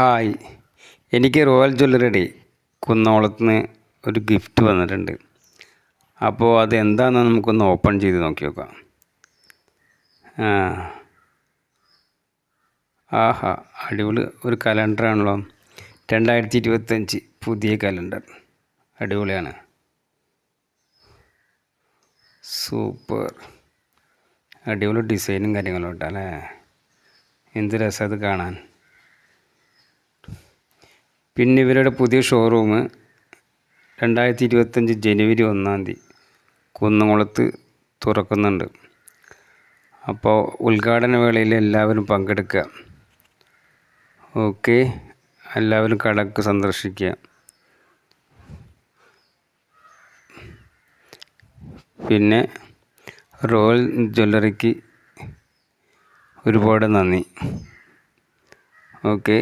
Hi. എനിക്ക് royal ജ്വല്ലറിയുടെ കുന്നോളത്ത് നിന്ന് ഒരു ഗിഫ്റ്റ് വന്നിട്ടുണ്ട്. അപ്പോൾ അത് എന്താണെന്ന് നമുക്കൊന്ന് ഓപ്പൺ ചെയ്ത് നോക്കി നോക്കാം. ആഹാ അടിപൊളി ഒരു കലണ്ടറാണല്ലോ രണ്ടായിരത്തി ഇരുപത്തഞ്ച് പുതിയ കലണ്ടർ അടിപൊളിയാണ്. സൂപ്പർ. അടിപൊളി ഡിസൈനും കാര്യങ്ങളും കേട്ടോ അല്ലേ? എന്ത് രസം അത് കാണാൻ. പിന്നെ ഇവരുടെ പുതിയ ഷോറൂം രണ്ടായിരത്തി ഇരുപത്തഞ്ച് ജനുവരി ഒന്നാം തീയതി കുന്നംകുളത്ത് തുറക്കുന്നുണ്ട്. അപ്പോൾ ഉദ്ഘാടന വേളയിൽ എല്ലാവരും പങ്കെടുക്കുക. ഓക്കെ. എല്ലാവരും കടക്ക് സന്ദർശിക്കുക. പിന്നെ റോയൽ ജ്വല്ലറിക്ക് ഒരുപാട് നന്ദി. ഓക്കെ.